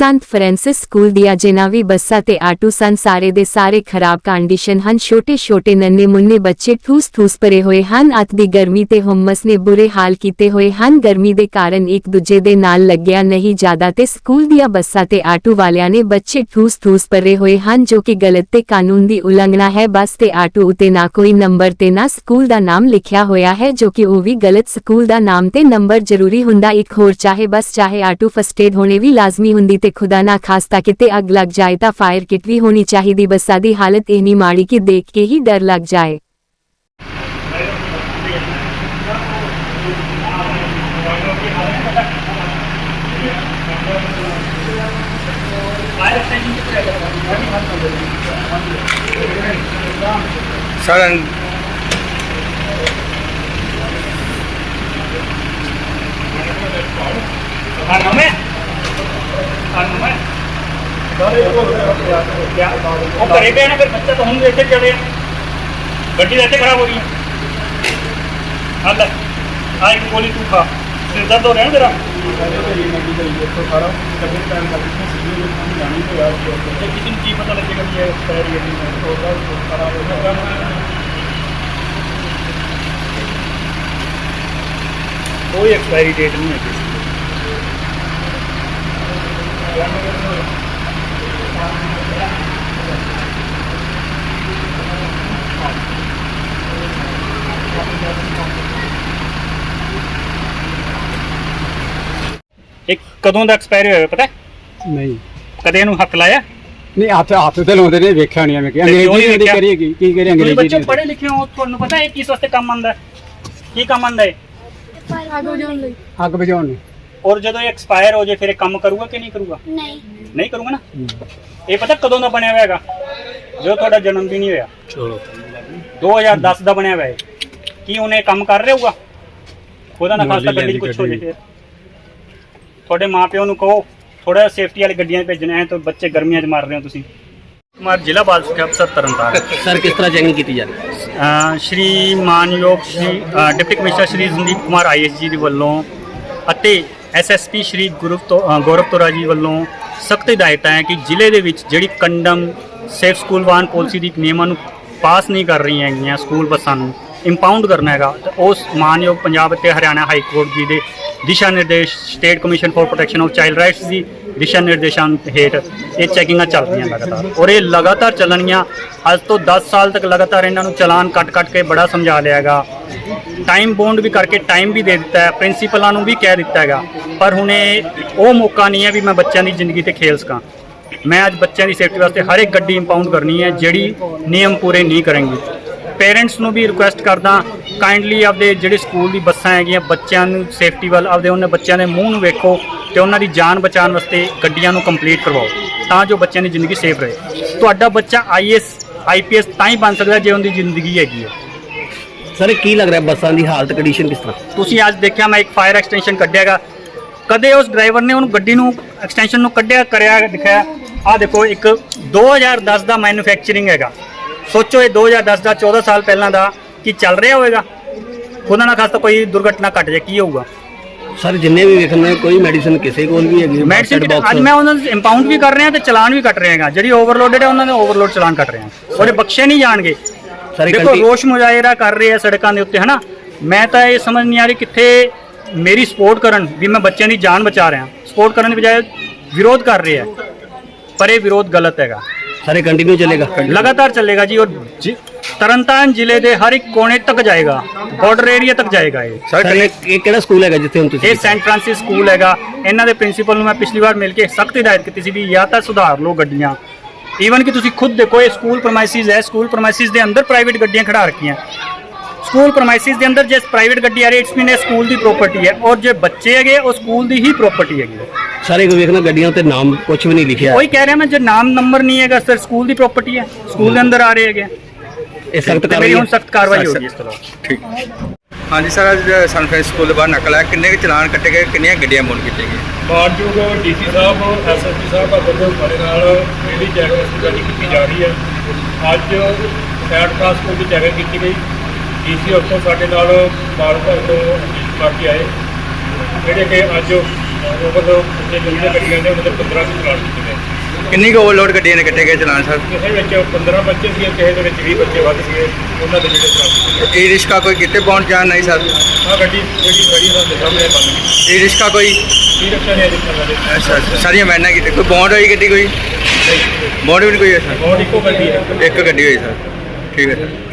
ਸੰਤ Francis school ਦੀਆਂ ਜਿਨ੍ਹਾਂ ਵੀ ਬੱਸਾਂ ਤੇ ਆਟੋ ਸਨ। ਸਾਰੇ ਦੇ ਸਾਰੇ ਖਰਾਬ ਕੰਡੀਸ਼ਨ ਹਨ। ਛੋਟੇ ਛੋਟੇ ਨੰਨੇ ਮੁੰਨੇ ਬੱਚੇ ਠੂਸ ਠੂਸ ਭਰੇ ਹੋਏ ਹਨ। ਅੱਤ ਦੀ ਗਰਮੀ ਤੇ ਹੁਮਸ ਨੇ ਬੁਰੇ ਹਾਲ ਕੀਤੇ ਹੋਏ ਹਨ। ਗਰਮੀ ਦੇ ਕਾਰਨ ਇੱਕ ਦੂਜੇ ਦੇ ਨਾਲ ਲੱਗਿਆ ਨਹੀਂ ਜ਼ਿਆਦਾ ਤੇ ਸਕੂਲ ਦੀਆਂ ਬੱਸਾਂ ਤੇ ਆਟੋ ਵਾਲਿਆਂ ਨੇ ਬੱਚੇ ਠੂਸ ਠੂਸ ਭਰੇ ਹੋਏ ਹਨ, ਜੋ ਕਿ ਗਲਤ ਤੇ ਕਾਨੂੰਨ ਦੀ ਉਲੰਘਣਾ ਹੈ। ਬੱਸ ਤੇ ਆਟੋ ਉਤੇ ਨਾ ਕੋਈ ਨੰਬਰ ਤੇ ਨਾ ਸਕੂਲ ਦਾ ਨਾਮ ਲਿਖਿਆ ਹੋਇਆ ਹੈ, ਜੋ ਕਿ ਉਹ ਵੀ ਗਲਤ ਸਕੂਲ ਦਾ ਨਾਮ ਤੇ ਨੰਬਰ ਜ਼ਰੂਰੀ ਹੁੰਦਾ। ਇੱਕ ਹੋਰ ਚਾਹੇ ਬੱਸ ਚਾਹੇ ਆਟੋ ਫਸਟ ਏਡ ਹੋਣੇ ਵੀ ਲਾਜ਼ਮੀ ਹੁੰਦੀ ਤੇ ਖੁਦਾ ਨਾ ਖਾਸਤਾ ਕਿਤੇ ਅੱਗ ਲੱਗ ਜਾਏ ਤਾਂ ਫਾਇਰ ਕਿਟ ਵੀ ਹੋਣੀ ਚਾਹੀਦੀ ਬੱਸਾਂ ਦੀ ਹਾਲਤ ਇੰਨੀ ਮਾੜੀ ਕਿ ਦੇਖ ਕੇ ਹੀ ਡਰ ਲੱਗ ਜਾਏ ਸਰ ਨਵੇਂ ਉਹ ਘਰੇ ਪਿਆ ਨਾ ਫਿਰ ਬੱਚਾ ਤਾਂ ਹੁਣ ਇੱਥੇ ਚੜੇ ਆ ਗੱਡੀ ਤਾਂ ਇੱਥੇ ਖਰਾਬ ਹੋ ਰਹੀ ਹੈ ਹਾਂ ਲੈ ਆ ਇੱਕ ਗੋਲੀ ਤੂੰ ਖਾ ਸਿਰ ਦਰਦ ਹੋ ਰਿਹਾ ਨਾ ਤੇਰਾ ਤੇ ਕਿਸੇ ਨੂੰ ਕੀ ਪਤਾ ਲੱਗੇਗਾ ਕਿ ਇਹ ਐਕਸਪਾਇਰੀ ਹੈ ਨਹੀਂ ਖਰਾਬ ਹੋ ਗਿਆ ਕੋਈ ਐਕਸਪਾਇਰੀ ਡੇਟ ਨਹੀਂ ਹੈ ਕਿਸੇ ਦੀ ਇੱਕ ਕਦੋਂ ਦਾ ਐਕਸਪਾਇਰੀ ਹੋਇਆ ਪਤਾ ਹੈ? ਨਹੀਂ। ਕਦੇ ਇਹਨੂੰ ਹੱਥ ਲਾਇਆ? ਨਹੀਂ ਹੱਥ ਹੱਥ ਤੇ ਲਾਉਂਦੇ ਨੇ ਵੇਖਿਆ ਨਹੀਂ ਐਵੇਂ ਕਿ ਤੇ ਕਿਉਂ ਅੰਗਰੇਜ਼ੀ ਨਹੀਂ ਦੀ ਵੇਖਿਆ? ਕਰੀਏ ਕੀ ਕਰੇ ਤੁਸੀਂ ਅੰਗਰੇਜ਼ੀ ਬੱਚੇ ਦੀ? ਪੜ੍ਹੇ ਲਿਖੇ ਹੋ ਤੁਹਾਨੂੰ ਪਤਾ ਹੈ ਕਿਸ ਵਾਸਤੇ ਕੰਮ ਆਉਂਦਾ ਹੈ? ਕੀ ਕੰਮ ਆਉਂਦਾ ਹੈ? ਅੱਗ ਬੁਝਾਉਣ ਨੂੰ ਔਰ ਜਦੋਂ ਇਹ ਐਕਸਪਾਇਰ ਹੋ ਜੇ ਫਿਰ ਇਹ ਕੰਮ ਕਰੂਗਾ ਕਿ ਨਹੀਂ ਕਰੂਗਾ? ਨਹੀਂ। ਨਹੀਂ ਕਰੂਗਾ ਨਾ? ਇਹ ਪਤਾ ਕਦੋਂ ਦਾ ਬਣਿਆ ਹੋਇਆ ਹੈਗਾ? ਜਦੋਂ ਤੁਹਾਡਾ ਜਨਮ ਦਿਨ ਹੀ ਹੋਇਆ। ਚਲੋ। 2010 ਦਾ ਬਣਿਆ ਹੋਇਆ ਹੈ ਕੀ ਉਹਨੇ ਕੰਮ ਕਰ ਰਿਹਾ ਹੋਊਗਾ? ਉਹਦਾ ਨਾ ਖਾਸਤਾ ਗੱਡੀ ਕੁਝ ਹੋ ਜੇ ਫਿਰ। ਤੁਹਾਡੇ ਮਾਪਿਓ ਨੂੰ ਕਹੋ ਥੋੜਾ ਸੇਫਟੀ ਵਾਲੀ ਗੱਡੀਆਂ ਭੇਜਣਾ ਹੈ ਤਾਂ ਬੱਚੇ ਗਰਮੀਆਂ 'ਚ ਮਾਰ ਰਹੇ ਹੋ ਤੁਸੀਂ। ਕੁਮਾਰ ਜ਼ਿਲ੍ਹਾ ਬਾਲ ਸਿੱਖਿਆ ਅਫਸਰ ਤਰਨਤਾਰਨ। ਸਰ ਕਿਸ ਤਰ੍ਹਾਂ ਚੈਕਿੰਗ ਕੀਤੀ ਜਾ ਰਹੀ ਹੈ? ਅ, ਸ਼੍ਰੀ ਮਾਨਯੋਗ ਸ਼੍ਰੀ ਅ, ਡਿਪਟੀ ਕਮਿਸ਼ਨਰ ਸ਼੍ਰੀ ਸੰਦੀਪ ਕੁਮਾਰ ਆਈਐਸਜੀ ਦੇ ਵੱਲੋਂ ਅਤੇ ਐਸਐਸਪੀ ਸ਼੍ਰੀ ਗੁਰਵ ਤੋਂ ਅ, ਗੌਰਵ ਤੋਰਾ ਜੀ ਵੱਲੋਂ ਸਖਤ ਹਦਾਇਤਾਂ ਹੈ ਕਿ ਜ਼ਿਲ੍ਹੇ ਦੇ ਵਿੱਚ ਜਿਹੜੀ ਕੰਡਮ ਸੇਫ ਸਕੂਲ ਵਾਹਨ ਪਾਲਿਸੀ ਦੀ ਨਿਯਮਾਂ ਨੂੰ ਪਾਸ ਨਹੀਂ ਕਰ ਰਹੀਆਂ ਹੈਗੀਆਂ ਸਕੂਲ ਬੱਸਾਂ ਨੂੰ। ਇੰਪਾਊਂਡ ਕਰਨਾ ਹੈਗਾ, ਤੇ ਉਸ ਮਾਨਯੋਗ ਪੰਜਾਬ ਅਤੇ ਹਰਿਆਣਾ ਹਾਈ ਕੋਰਟ ਜੀ ਦੇ ਦਿਸ਼ਾ ਨਿਰਦੇਸ਼ state commission for protection of child rights ਦੀ ਦਿਸ਼ਾ ਨਿਰਦੇਸ਼ਾਂ ਹੇਠ ਇਹ ਚੈਕਿੰਗਾਂ ਚੱਲਦੀਆਂ ਲਗਾਤਾਰ। ਔਰ ਇਹ ਲਗਾਤਾਰ ਚੱਲਣਗੀਆਂ, ਅੱਜ ਤੋਂ 10 ਸਾਲ ਤੱਕ ਲਗਾਤਾਰ ਇਹਨਾਂ ਨੂੰ ਚਲਾਨ ਕੱਟ-ਕੱਟ ਕੇ ਬੜਾ ਸਮਝਾ ਲਿਆ ਹੈਗਾ। ਟਾਈਮ ਬੌਂਡ ਵੀ ਕਰਕੇ ਟਾਈਮ ਵੀ ਦੇ ਦਿੱਤਾ ਹੈ ਪ੍ਰਿੰਸੀਪਲਾਂ ਨੂੰ ਵੀ ਕਹਿ ਦਿੱਤਾ ਹੈਗਾ। ਪਰ ਹੁਣ ਇਹ, ਉਹ ਮੌਕਾ ਨਹੀਂ ਹੈ ਵੀ ਮੈਂ ਬੱਚਿਆਂ ਦੀ ਜ਼ਿੰਦਗੀ ਤੇ ਖੇਲ ਸਕਾਂ। ਮੈਂ ਅੱਜ ਬੱਚਿਆਂ ਦੀ ਸੇਫਟੀ ਵਾਸਤੇ ਹਰ ਇੱਕ ਗੱਡੀ ਇੰਪਾਊਂਡ ਕਰਨੀ ਹੈ, ਜਿਹੜੀ ਨਿਯਮ ਪੂਰੇ ਨਹੀਂ ਕਰਨਗੀ। ਪੇਰੈਂਟਸ ਨੂੰ ਵੀ ਰਿਕੁਐਸਟ ਕਰਦਾ ਕਾਈਂਡਲੀ ਆਪਦੇ ਜਿਹੜੇ ਸਕੂਲ ਦੀ ਬੱਸਾਂ ਹੈਗੀਆਂ ਬੱਚਿਆਂ ਨੂੰ ਸੇਫਟੀ ਵੱਲ ਆਪਦੇ ਉਹਨਾਂ ਬੱਚਿਆਂ ਦੇ ਮੂੰਹ ਨੂੰ ਵੇਖੋ ਤੇ ਉਹਨਾਂ ਦੀ ਜਾਨ ਬਚਾਉਣ ਵਾਸਤੇ ਗੱਡੀਆਂ ਨੂੰ ਕੰਪਲੀਟ ਕਰਵਾਓ ਤਾਂ ਜੋ ਬੱਚਿਆਂ ਦੀ ਜ਼ਿੰਦਗੀ ਸੇਫ ਰਹੇ। ਤੁਹਾਡਾ ਬੱਚਾ ਆਈਐਸ ਆਈਪੀਐਸ ਤਾਂ ਹੀ ਬਣ ਸਕਦਾ ਜੇ ਉਹਦੀ ਜ਼ਿੰਦਗੀ ਹੈਗੀ ਹੈ। ਸਰ ਕੀ ਲੱਗ ਰਿਹਾ ਬੱਸਾਂ ਦੀ ਹਾਲਤ ਕੰਡੀਸ਼ਨ ਕਿਸ ਤਰ੍ਹਾਂ? ਤੁਸੀਂ ਅੱਜ ਦੇਖਿਆ ਮੈਂ ਇੱਕ ਫਾਇਰ ਐਕਸਟੈਂਸ਼ਨ ਕੱਢਿਆਗਾ। ਕਦੇ ਉਸ ਡਰਾਈਵਰ ਨੇ ਉਹਨੂੰ ਗੱਡੀ ਨੂੰ ਐਕਸਟੈਂਸ਼ਨ ਨੂੰ ਕੱਢਿਆ ਕਰਿਆ ਦਿਖਾਇਆ? ਆਹ ਦੇਖੋ ਇੱਕ 2010 ਦਾ ਮੈਨੂਫੈਕਚਰਿੰਗ ਹੈਗਾ। ਸੋਚੋ ਇਹ 2010 ਦਾ 14 ਸਾਲ ਪਹਿਲਾਂ ਦਾ ਕੀ ਚੱਲ ਰਿਹਾ ਹੋਵੇਗਾ? ਖੁਦਾ ਨਾ ਖਾਸਤਾ ਕੋਈ ਦੁਰਘਟਨਾ ਘਟ ਜਾਏ ਕੀ ਹੋਊਗਾ? ਸਰ ਜਿੰਨੇ ਵੀ ਵੇਖਣੇ ਕੋਈ ਮੈਡੀਸਨ ਕਿਸੇ ਕੋਲ ਵੀ ਹੈਗੀ ਮੈਡੀਸਿਨ ਅੱਜ ਮੈਂ ਉਹਨਾਂ ਨੂੰ ਇੰਪਾਊਂਡ ਵੀ ਕਰ ਰਿਹਾ ਤੇ ਚਲਾਨ ਵੀ ਕੱਟ ਰਿਹਾ ਹੈਗਾ। ਜਿਹੜੀ ਓਵਰਲੋਡਡ ਹੈ ਉਹਨਾਂ ਦੇ ਓਵਰਲੋਡ ਚਲਾਨ ਕੱਟ ਰਹੇ ਉਹਦੇ ਬਖਸ਼ੇ ਨਹੀਂ ਜਾਣਗੇ। ਦੇਖੋ ਰੋਸ਼ ਮੁਜ਼ਾਹਰਾ ਕਰ ਰਹੇ ਆ ਸੜਕਾਂ ਦੇ ਉੱਤੇ ਹਨਾ? ਮੈਂ ਤਾਂ ਇਹ ਸਮਝ ਨਹੀਂ ਆ ਰਹੀ ਕਿੱਥੇ ਮੇਰੀ ਸਪੋਰਟ ਕਰਨ ਵੀ ਮੈਂ ਬੱਚਿਆਂ ਦੀ ਜਾਨ ਬਚਾ ਰਿਹਾ। ਸਪੋਰਟ ਕਰਨ ਦੀ ਬਜਾਏ ਵਿਰੋਧ ਕਰ ਰਹੇ ਆ। ਪਰ ਇਹ ਵਿਰੋਧ ਗਲਤ ਹੈਗਾ। ਸਰ ਕੰਟੀਨਿਊ ਚੱਲੇਗਾ। ਲਗਾਤਾਰ ਚੱਲੇਗਾ ਜੀ ਔਰ ਜਿ- ਤਰਨਤਾਰਨ ਜ਼ਿਲ੍ਹੇ ਦੇ ਹਰ ਇੱਕ ਕੋਨੇ ਤੱਕ ਜਾਏਗਾ ਬਾਰਡਰ ਏਰੀਆ ਤੱਕ ਜਾਏਗਾ ਇਹ। ਸਰ ਇਹ ਇਹ ਕਿਹੜਾ ਸਕੂਲ ਹੈਗਾ ਜਿੱਥੇ ਹੁਣ ਤੁਸੀਂ ਇਹ ਸੈਂਟ ਫ੍ਰਾਂਸਿਸ ਸਕੂਲ ਹੈਗਾ। ਇਹਨਾਂ ਦੇ ਪ੍ਰਿੰਸੀਪਲ ਨੂੰ ਮੈਂ ਪਿਛਲੀ ਵਾਰ ਮਿਲ ਕੇ ਸਖਤ ਹਦਾਇਤ ਕੀਤੀ ਸੀ ਵੀ ਜਾਂ ਤਾਂ ਸੁਧਾਰ ਲਓ ਗੱਡੀਆਂ। ਈਵਨ ਕਿ ਤੁਸੀਂ ਖੁਦ ਦੇਖੋ ਇਹ ਸਕੂਲ ਪ੍ਰਮਾਈਸਿਸ ਹੈ। ਸਕੂਲ ਪ੍ਰਮਾਈਸਿਸ ਦੇ ਅੰਦਰ ਪ੍ਰਾਈਵੇਟ ਗੱਡੀਆਂ ਖੜਾ ਰੱਖੀਆਂ। ਸਕੂਲ ਪ੍ਰਮਾਈਸਿਸ ਦੇ ਅੰਦਰ ਜੇ ਪ੍ਰਾਈਵੇਟ ਗੱਡੀ ਆ ਰਹੀ ਇਟਸ ਮੀਨ ਇਹ ਸਕੂਲ ਦੀ ਪ੍ਰਾਪਰਟੀ ਹੈ। ਔਰ ਜੇ ਬੱਚੇ ਹੈਗੇ ਉਹ ਸਕੂਲ ਦੀ ਹੀ ਪ੍ਰਾਪਰਟੀ ਹੈਗੀ ਹੈ। ਸਾਰੇ ਕੋ ਵੇਖਣਾ ਗੱਡੀਆਂ ਉੱਤੇ ਨਾਮ ਕੁਝ ਵੀ ਨਹੀਂ ਲਿਖਿਆ। ਉਹੀ ਕਹਿ ਰਿਹਾ ਮੈਂ ਜੇ ਨਾਮ ਨੰਬਰ ਨਹੀਂ ਹੈਗਾ ਸਰ ਸਕੂਲ ਦੀ ਪ੍ਰਾਪਰਟੀ ਹੈ। ਸਕੂਲ ਦੇ ਅੰਦਰ ਆ ਰਹੇ ਹੈਗੇ। ਇਹ ਸਖਤ ਤੇ ਕਰ ਮੇਰੀ ਰਹੀ ਹੁਣ ਸਖਤ ਕਾਰਵਾਈ ਹੋਗੀ ਇਸ ਤਰ੍ਹਾਂ ਠੀਕ। ਹਾਂਜੀ ਸਰ ਅੱਜ ਸਨ ਫਰਾਂਸਿਸ ਸਕੂਲ ਦੇ ਬਾਹਰ ਨਕਲ ਹੈ ਕਿੰਨੇ ਕੁ ਚਲਾਨ ਕੱਟੇ ਗਏ ਕਿੰਨੀਆਂ ਗੱਡੀਆਂ ਬੋਨ ਕੀਤੀਆਂ ਗਈਆਂ ਮਾਨਯੋਗ ਡੀਸੀ ਸਾਹਿਬ ਐਸਐਸਪੀ ਸਾਹਿਬ ਦਾ ਵੱਲੋਂ ਸਾਡੇ ਨਾਲ ਜਿਹੜੀ ਚੈਕਿੰਗ ਸਟੱਡੀ ਕੀਤੀ ਜਾ ਰਹੀ ਹੈ। ਅੱਜ ਸੈਟ ਟ੍ਰਾਂਸਪੋਰਟ ਦੀ ਚੈਕਿੰਗ ਕੀਤੀ ਗਈ। ਡੀਸੀ ਉੱਥੋਂ ਸਾਡੇ ਨਾਲ ਮਾਰੂਪੁਰ ਤੋਂ ਜੀ ਆਏ। ਜਿਹੜੇ ਕਿ ਅੱਜ ਓਵਰਲੋਡ ਜੇ ਜਿਹੜੀਆਂ ਗੱਡੀਆਂ ਨੇ ਉਹਨਾਂ ਦੇ 15 ਕੁ ਚਲਾਨ ਕੀਤੇ ਨੇ ਕਿੰਨੀ ਕੁ ਓਵਰਲੋਡ ਗੱਡੀਆਂ ਨੇ ਕੱਟੇ ਗਏ ਚਲਾਨ ਸਰ? ਕਿਸੇ ਵਿੱਚ 15 ਬੱਚੇ ਸੀ ਕਿਸੇ ਦੇ ਵਿੱਚ 20 ਬੱਚੇ ਵੱਧ ਸੀਗੇ ਉਹਨਾਂ ਦੇ ਜਿਹੜੇ ਚਲਾਨ ਕੀਤੇ ਈ ਰਿਸ਼ਕਾ ਕੋਈ ਕਿਤੇ ਪਹੁੰਚ ਜਾਣ ਨਹੀਂ ਸਰ? ਆ ਗੱਡੀ ਜਿਹੜੀ ਗੱਡੀ ਸਾਡੇ ਸਾਹਮਣੇ ਬੰਦ ਕੀਤੀ ਈ ਰਿਸ਼ਕਾ ਕੋਈ? ਕੀ ਰੱਖਿਆ ਨੇ ਤੱਕ ਅੱਛਾ ਅੱਛਾ। ਸਾਰੀਆਂ ਵੈਨਾਂ ਕਿਤੇ। ਕੋਈ ਬੌਂਡ ਹੋਈ ਗੱਡੀ ਕੋਈ? ਬੌਂਡ ਵੀ ਨਹੀਂ ਕੋਈ ਹੈ ਸਰ? ਬਹੁਤ ਇੱਕੋ ਗੱਡੀ ਹੈ। ਇੱਕ ਗੱਡੀ ਹੋਈ ਸਰ। ਠੀਕ ਹੈ। ਸਰ